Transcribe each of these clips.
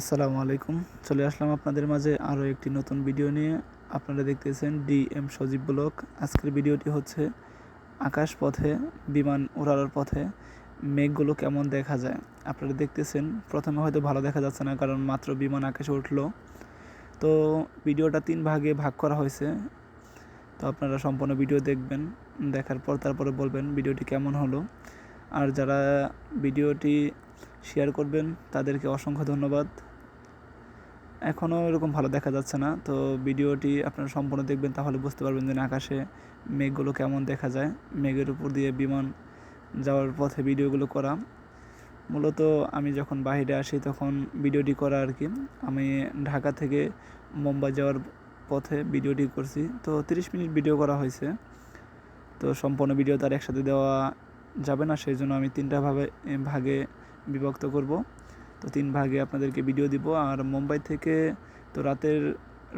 আসসালামু আলাইকুম। চলে আসলাম আপনাদের মাঝে আরও একটি নতুন ভিডিও নিয়ে। আপনারা দেখতেছেন ডি এম সজীব ব্লক আজকের ভিডিওটি হচ্ছে আকাশ পথে, বিমান উড়ানোর পথে মেঘগুলো কেমন দেখা যায়। আপনারা দেখতেছেন, প্রথমে হয়তো ভালো দেখা যাচ্ছে না, কারণ মাত্র বিমান আকাশে উঠল। তো ভিডিওটা তিন ভাগে ভাগ করা হয়েছে। তো আপনারা সম্পূর্ণ ভিডিও দেখবেন, দেখার পর তারপরে বলবেন ভিডিওটি কেমন হলো। আর যারা ভিডিওটি শেয়ার করবেন। তাদেরকে অসংখ্য ধন্যবাদ। এখনও এরকম ভালো দেখা যাচ্ছে না, তো ভিডিওটি আপনারা সম্পূর্ণ দেখবেন, তাহলে বুঝতে পারবেন যে আকাশে মেঘগুলো কেমন দেখা যায়। মেঘের উপর দিয়ে বিমান যাওয়ার পথে ভিডিওগুলো করা। মূলত আমি যখন বাইরে আসি, তখন ভিডিওটি করা আর কি। আমি ঢাকা থেকে মুম্বাই যাওয়ার পথে ভিডিওটি করছি। তো তিরিশ মিনিট ভিডিও করা হয়েছে। তো সম্পূর্ণ ভিডিও তার একসাথে দেওয়া যাবে না, সেই জন্য আমি তিনটা ভাবে ভাগে বিভক্ত করব। তো তিন ভাগে আপনাদেরকে ভিডিও দিব। আর মুম্বাই থেকে তো রাতের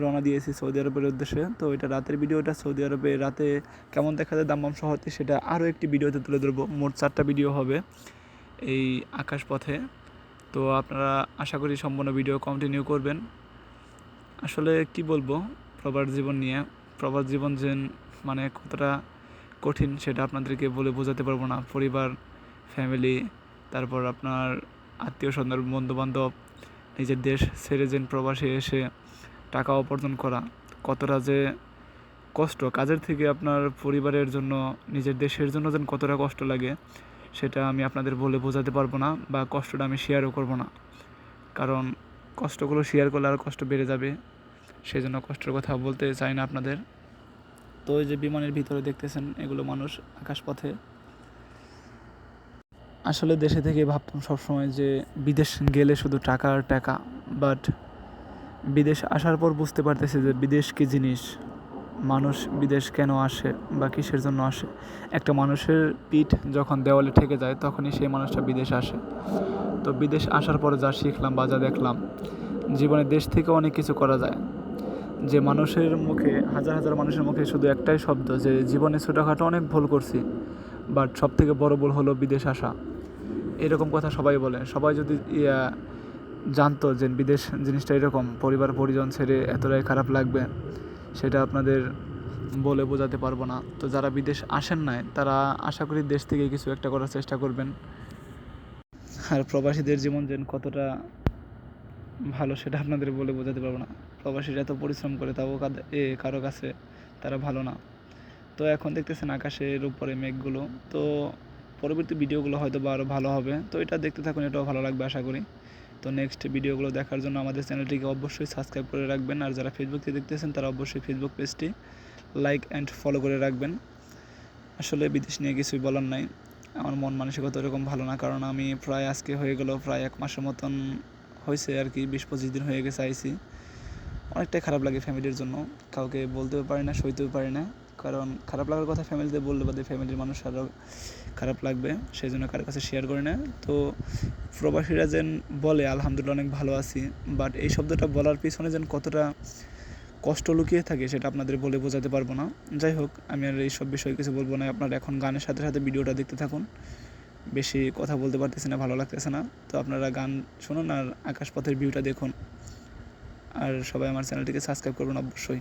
রওনা দিয়েছি সৌদি আরবের উদ্দেশ্যে। তো এটা রাতের ভিডিওটা সৌদি আরবে রাতে কেমন দেখা যায় দাম্মাম শহরতে সেটা আরও একটি ভিডিওতে তুলে ধরবো। মোট চারটা ভিডিও হবে এই আকাশপথে। তো আপনারা আশা করি সম্পূর্ণ ভিডিও কন্টিনিউ করবেন। আসলে কি বলব, প্রবাস জীবন নিয়ে, প্রবাস জীবন যে মানে কতটা কঠিন সেটা আপনাদেরকে বলে বোঝাতে পারব না। পরিবার ফ্যামিলি তারপর আপনার আত্মীয় স্বজন বন্ধুবান্ধব, নিজের দেশ ছেড়ে যেন প্রবাসে এসে টাকা উপার্জন করা, কতটা যে কষ্ট। কাজের থেকে আপনার পরিবারের জন্য, নিজের দেশের জন্য যেন কতটা কষ্ট লাগে, সেটা আমি আপনাদের বলে বোঝাতে পারব না বা কষ্টটা আমি শেয়ারও করব না। কারণ কষ্টগুলো শেয়ার করলে আরও কষ্ট বেড়ে যাবে। সেই জন্য কষ্টের কথা বলতে চাই না আপনাদের। তো ওই যে বিমানের ভিতরে দেখতেছেন, এগুলো মানুষ আকাশপথে আসলে দেশে থেকে ভাবতাম সবসময় যে বিদেশ গেলে শুধু টাকা আর টাকা বাট বিদেশ আসার পর বুঝতে পারতেছি যে বিদেশ কী জিনিস? মানুষ বিদেশ কেন আসে বা কিসের জন্য আসে? একটা মানুষের পিঠ যখন দেওয়ালে ঠেকে যায়, তখনই সেই মানুষটা বিদেশ আসে। তো বিদেশ আসার পরে যা শিখলাম বা যা দেখলাম, জীবনে দেশ থেকে অনেক কিছু করা যায়। যে মানুষের মুখে, হাজার হাজার মানুষের মুখে শুধু একটাই শব্দ যে, জীবনে ছোটোখাটো অনেক ভুল করছি বাট সব থেকে বড় ভুল হলো বিদেশ আসা। এরকম কথা সবাই বলে। সবাই যদি, ইয়া, জানতো যে বিদেশ জিনিসটা এরকম, পরিবার পরিজন ছেড়ে এতটাই খারাপ লাগবে, সেটা আপনাদের বলে বোঝাতে পারব না। তো যারা বিদেশ আসেন নাই, তারা আশা করি দেশ থেকে কিছু একটা করার চেষ্টা করবেন। আর প্রবাসীদের জীবন যেন কতটা ভালো সেটা আপনাদের বলে বোঝাতে পারব না। প্রবাসীরা এত পরিশ্রম করে, তাও এ, কারও কাছে তারা ভালো না। তো এখন দেখতেছেন আকাশের উপরে মেঘগুলো। তো পরবর্তী ভিডিওগুলো হয়তো বা আরও ভালো হবে। তো এটা দেখতে থাকুন, এটাও ভালো লাগবে আশা করি। তো নেক্সট ভিডিওগুলো দেখার জন্য আমাদের চ্যানেলটিকে অবশ্যই সাবস্ক্রাইব করে রাখবেন। আর যারা ফেসবুক থেকে দেখতেছেন, তারা অবশ্যই ফেসবুক পেজটি লাইক অ্যান্ড ফলো করে রাখবেন। আসলে বিদেশ নিয়ে কিছুই বলার নাই। আমার মন মানসিকতা এরকম ভালো না, কারণ আমি প্রায় আজকে হয়ে গেল প্রায় এক মাসের মতন হয়েছে আর কি, বিশ পঁচিশ দিন হয়ে গেছে আইসি। অনেকটাই খারাপ লাগে ফ্যামিলির জন্য। কাউকে বলতেও পারি না, সইতেও পারি না। কারণ খারাপ লাগার কথা ফ্যামিলিতে বললে, বাদে ফ্যামিলির মানুষ আরও খারাপ লাগবে, সেই জন্য কারোর কাছে শেয়ার করে না। তো প্রবাসীরা যেন বলে, আলহামদুলিল্লাহ, অনেক ভালো আছি। বাট এই শব্দটা বলার পিছনে যেন কতটা কষ্ট লুকিয়ে থাকে, সেটা আপনাদের বলে বোঝাতে পারব না। যাই হোক, আমি আর এইসব বিষয়ে কিছু বলব না। আপনারা এখন গানের সাথে সাথে ভিডিওটা দেখতে থাকুন। বেশি কথা বলতে পারতেছি না, ভালো লাগতেছে না। তো আপনারা গান শুনুন আর আকাশপথের ভিউটা দেখুন। আর সবাই আমার চ্যানেলটিকে সাবস্ক্রাইব করবেন অবশ্যই।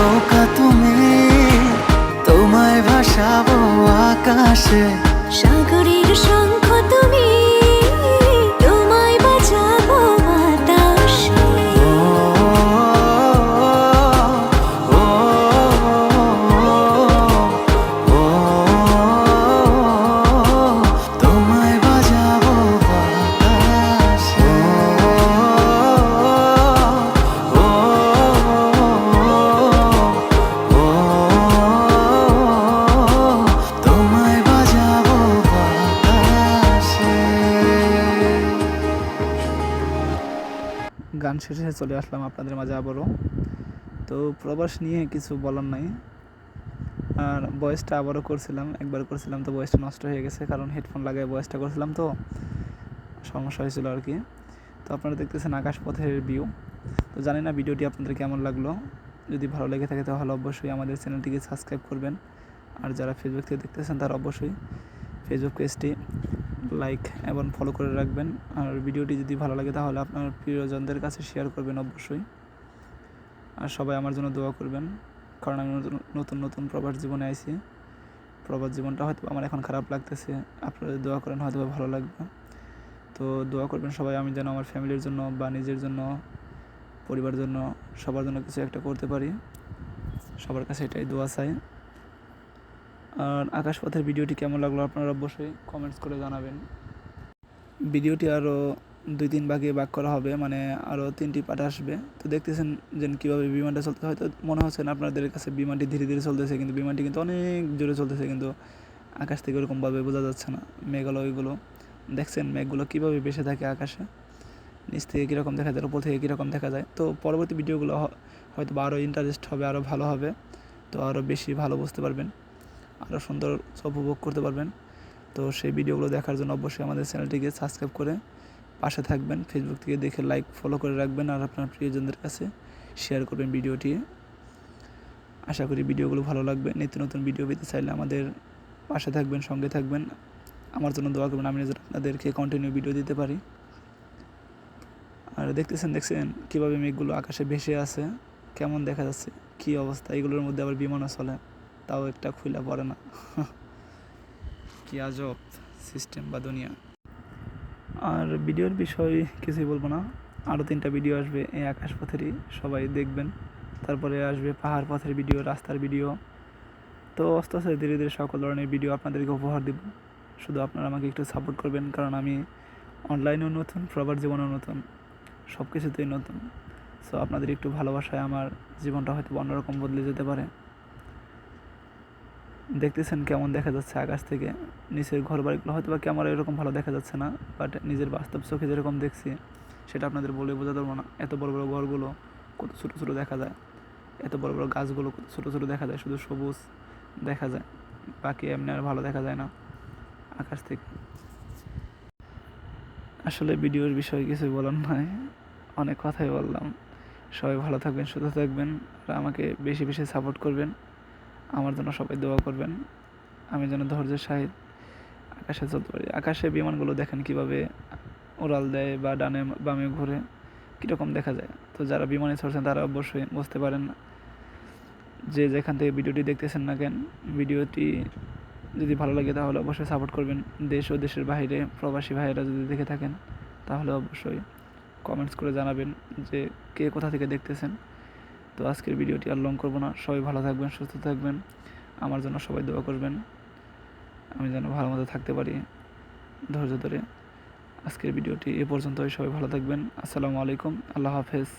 নৌকা তুমি তোমায় ভাসাবো আকাশে। সাগরের শঙ্খ শেষে চলে আসলাম আপনাদের মাঝে আবারও। তো প্রবাস নিয়ে কিছু বলার নাই। আর ভয়েসটা আবারও করছিলাম, একবার করছিলাম তো ভয়েসটা নষ্ট হয়ে গেছে, কারণ হেডফোন লাগায় ভয়েসটা করছিলাম তো, সমস্যা হয়েছিল আর কি। তো আপনারা দেখতেছেন আকাশ পথের ভিউ তো জানি না ভিডিওটি আপনাদের কেমন লাগল। যদি ভালো লেগে থাকে তাহলে অবশ্যই আমাদের চ্যানেলটিকে সাবস্ক্রাইব করবেন। আর যারা ফেসবুক থেকে দেখতেছেন তারা অবশ্যই ফেসবুক পেজটি লাইক এবং ফলো করে রাখবেন। আর ভিডিওটি যদি ভালো লাগে তাহলে আপনার প্রিয়জনদের কাছে শেয়ার করবেন অবশ্যই। আর সবাই আমার জন্য দোয়া করবেন, কারণ আমি নতুন নতুন প্রবাস জীবনে আইছি। প্রবাস জীবনটা হয়তো আমার এখন খারাপ লাগতেছে, আপনারা দোয়া করেন হয়তো ভালো লাগবে। তো দোয়া করবেন সবাই, আমি যেন আমার ফ্যামিলির জন্য বা নিজের জন্য পরিবারের জন্য, সবার জন্য কিছু একটা করতে পারি। সবার কাছে এটাই দোয়া চাই। আর আকাশপথের ভিডিওটি কেমন লাগল আপনারা অবশ্যই কমেন্টস করে জানাবেন। ভিডিওটি আরও দুই তিন ভাগে ভাগ করা হবে মানে আরও তিনটি পার্ট আসবে। তো দেখতেছেন যে কীভাবে বিমানটা চলতে হয়তো মনে হচ্ছে না আপনাদের কাছে বিমানটি ধীরে ধীরে চলতেছে, কিন্তু বিমানটি কিন্তু অনেক জোরে চলতেছে, কিন্তু আকাশ থেকে ওরকমভাবে বোঝা যাচ্ছে না। মেঘালয়গুলো, দেখছেন মেঘগুলো কীভাবে ভেসে থাকে আকাশে? নিচ থেকে কীরকম দেখা যায়, উপর থেকে কীরকম দেখা যায়? তো পরবর্তী ভিডিওগুলো হয়তো বা আরও ইন্টারেস্ট হবে আরও ভালো হবে। তো আরও বেশি ভালো বুঝতে পারবেন। আরও সুন্দর উপভোগ করতে পারবেন। তো সেই ভিডিওগুলো দেখার জন্য অবশ্যই আমাদের চ্যানেলটিকে সাবস্ক্রাইব করে পাশে থাকবেন ফেসবুক থেকে দেখে লাইক ফলো করে রাখবেন আর আপনার প্রিয়জনদের কাছে শেয়ার করবেন ভিডিওটি। আশা করি ভিডিওগুলো ভালো লাগবে। নিত্য নতুন ভিডিও পেতে চাইলে আমাদের পাশে থাকবেন, সঙ্গে থাকবেন। আমার জন্য দোয়া করবেন, আমি যেন আপনাদেরকে কন্টিনিউ ভিডিও দিতে পারি। আর দেখতেছেন, দেখছেন কীভাবে মেঘগুলো আকাশে ভেসে আছে, কেমন দেখা যাচ্ছে, কী অবস্থা, এগুলোর মধ্যে আবার বিমানও চলে। তাও একটা খুলে পড়ে না। কি আজব সিস্টেম বা দুনিয়া। আর ভিডিওর বিষয় কিছুই বলব না। আরও তিনটা ভিডিও আসবে এই আকাশ পথেরই, সবাই দেখবেন। তারপরে আসবে পাহাড় পথের ভিডিও রাস্তার ভিডিও তো আস্তে আস্তে ধীরে ধীরে সকল ধরনের ভিডিও আপনাদেরকে উপহার দেব। শুধু আপনারা আমাকে একটু সাপোর্ট করবেন, কারণ আমি অনলাইনেও নতুন প্রবার জীবনেও নতুন। সব কিছুতেই নতুন। সো আপনাদের একটু ভালোবাসায় আমার জীবনটা হয়তো অন্যরকম বদলে যেতে পারে। দেখতেছেন কেমন দেখা যাচ্ছে আকাশ থেকে? নিচের ঘর বাড়িগুলো হয়তো বা ক্যামেরা এরকম ভালো দেখা যাচ্ছে না বাট নিজের বাস্তব চোখে যেরকম দেখছি, সেটা আপনাদের বলে বোঝাতে পারব না। এত বড় বড় ঘরগুলো কত ছোটো ছোটো দেখা যায়। এত বড় বড় গাছগুলো কত ছোটো ছোটো দেখা যায়, শুধু সবুজ দেখা যায়, বাকি এমনি আর ভালো দেখা যায় না আকাশ থেকে। আসলে ভিডিওর বিষয়ে কিছু বলার নয় অনেক কথাই বললাম। সবাই ভালো থাকবেন, সুস্থ থাকবেন, আর আমাকে বেশি বেশি সাপোর্ট করবেন। আমার জন্য সবাই দোয়া করবেন। আমি যেন ধৈর্যের সাহিত আকাশে চলতে পারি। আকাশে বিমানগুলো দেখেন কীভাবে উড়াল দেয় বা ডানে বামে ঘুরে, কীরকম দেখা যায়। তো যারা বিমানে চড়ছেন, তারা অবশ্যই বুঝতে পারেন যে যেখান থেকে ভিডিওটি দেখতেছেন না কেন, ভিডিওটি যদি ভালো লাগে তাহলে অবশ্যই সাপোর্ট করবেন। দেশ ও দেশের বাইরে প্রবাসী ভাইয়েরা যদি দেখে থাকেন, তাহলে অবশ্যই কমেন্টস করে জানাবেন যে কে কোথা থেকে দেখতেছেন। তো আজকের ভিডিওটি আর লং করব না। সবাই ভালো থাকবেন, সুস্থ থাকবেন। আমার জন্য সবাই দোয়া করবেন। আমি যেন ভালো মতো থাকতে পারি ধৈর্য ধরে। আজকের ভিডিওটি এ পর্যন্তই। সবাই ভালো থাকবেন। আসসালামু আলাইকুম। আল্লাহ হাফেজ।